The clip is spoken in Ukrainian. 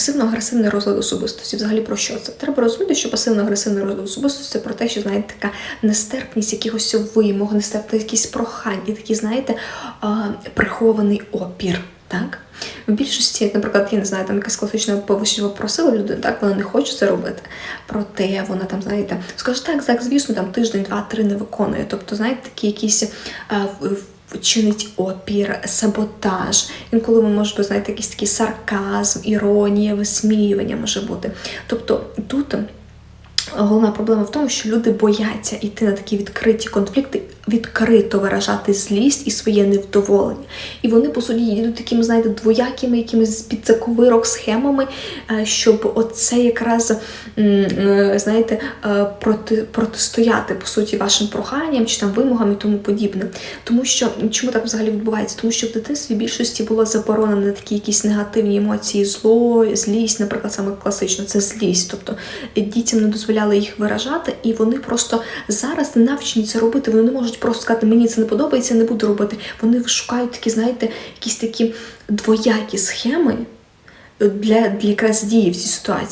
Пасивно-агресивний розлад особистості. Взагалі про що це? Треба розуміти, що пасивно-агресивний розлад особистості це про те, що знаєте, така нестерпність якихось вимог, нестерпність якісь прохань і такий, знаєте, прихований опір. Так? В більшості, наприклад, я не знаю, там якась класична повищення попросила людину, так вона не хоче це робити. Проте вона там, знаєте, скаже, так, так, звісно, там тиждень, два-три не виконує. Тобто, знаєте, такі якісь а, чинить опір, саботаж. Інколи ми можемо знаєте, якийсь такий сарказм, іронія, висміювання може бути. Тобто тут. Головна проблема в тому, що люди бояться йти на такі відкриті конфлікти, відкрито виражати злість і своє невдоволення. І вони, по суті, йдуть такими, знаєте, двоякими, якимись під заковирок схемами, е, щоб оце якраз, е, знаєте, е, проти, протистояти, по суті, вашим проханням чи там вимогам і тому подібне. Тому що чому так взагалі відбувається? Тому що в дитинстві більшості було заборонено такі якісь негативні емоції, зло, злість, наприклад, саме класично, це злість. Тобто дітям не дозволяли їх виражати, і вони просто зараз не навчені це робити. Вони не можуть просто сказати, мені це не подобається, не буду робити. Вони шукають такі, знаєте, якісь такі двоякі схеми для, для якраз дії в цій ситуації.